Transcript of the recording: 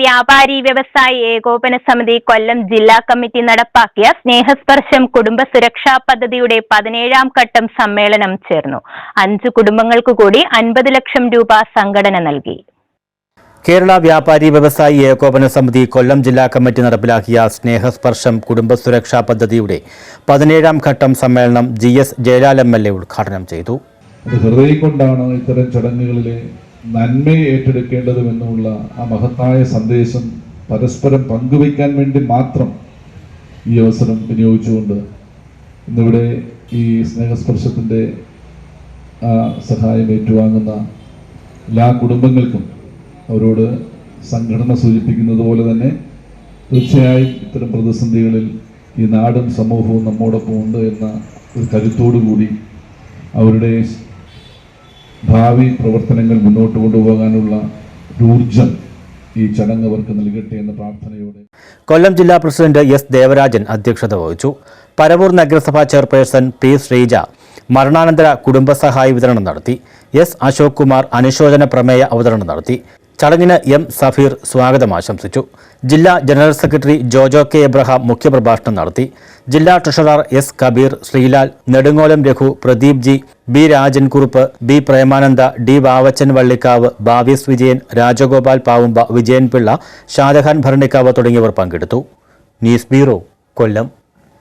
വ്യാപാരി വ്യവസായി ഏകോപന സമിതി കൊല്ലം ജില്ലാ കമ്മിറ്റി നടപ്പാക്കിയ സ്നേഹസ്പർശം കുടുംബ സുരക്ഷാ പദ്ധതിയുടെ പതിനേഴാം ഘട്ടം സമ്മേളനം ചേർന്നു. അഞ്ച് കുടുംബങ്ങൾക്ക് കൂടി അൻപത് ലക്ഷം രൂപ സംഘടന നൽകി. കേരള വ്യാപാരി വ്യവസായി ഏകോപന സമിതി കൊല്ലം ജില്ലാ കമ്മിറ്റി നടപ്പിലാക്കിയ സ്നേഹസ്പർശം കുടുംബ സുരക്ഷാ പദ്ധതിയുടെ പതിനേഴാം ഘട്ടം സമ്മേളനം G S Jayalal M L A ഉദ്ഘാടനം ചെയ്തു. ഹൃദയം കൊണ്ടാണ് ഇത്തരം ചടങ്ങുകളിലെ നന്മയെ ഏറ്റെടുക്കേണ്ടതുമെന്നുള്ള ആ മഹത്തായ സന്ദേശം പരസ്പരം പങ്കുവയ്ക്കാൻ വേണ്ടി മാത്രം ഈ അവസരം വിനിയോഗിച്ചുകൊണ്ട് ഇന്നിവിടെ ഈ സ്നേഹസ്പർശത്തിന്റെ സഹായം ഏറ്റുവാങ്ങുന്ന എല്ലാ കുടുംബങ്ങൾക്കും അവരോട് സംഘടന സൂചിപ്പിക്കുന്നത് പോലെ തന്നെ തീർച്ചയായും ഇത്തരം പ്രതിസന്ധികളിൽ ഈ നാടും സമൂഹവും നമ്മോടൊപ്പം ഉണ്ട് എന്ന ഒരു കരുത്തോടു കൂടി അവരുടെ ഭാവി പ്രവർത്തനങ്ങൾ മുന്നോട്ട് കൊണ്ടുപോകാനുള്ള ഊർജം ഈ ചടങ്ങ് അവർക്ക് നൽകട്ടെ എന്ന പ്രാർത്ഥനയോടെ. കൊല്ലം ജില്ലാ പ്രസിഡന്റ് എസ് ദേവരാജൻ അധ്യക്ഷത വഹിച്ചു. പരവൂർ നഗരസഭാ ചെയർപേഴ്സൺ പി ശ്രീജ മരണാനന്തര കുടുംബസഹായ വിതരണം നടത്തി. എസ് അശോക് കുമാർ അനുശോചന പ്രമേയ അവതരണം നടത്തി. ചടങ്ങിന് എം സഫീർ സ്വാഗതം ആശംസിച്ചു. ജില്ലാ general secretary Jojo K Abraham മുഖ്യപ്രഭാഷണം നടത്തി. ജില്ലാ treasurer S Kabeer Sreelal Nedungolam Raghu Pradeep G B Rajankurup B Premananda D Vavachan Vallikkavu Bhavyas Vijayan Rajagopal Pavumba Vijayan Pillai Shajahan Bharanikkavu തുടങ്ങിയവർ പങ്കെടുത്തു. News bureau Kollam.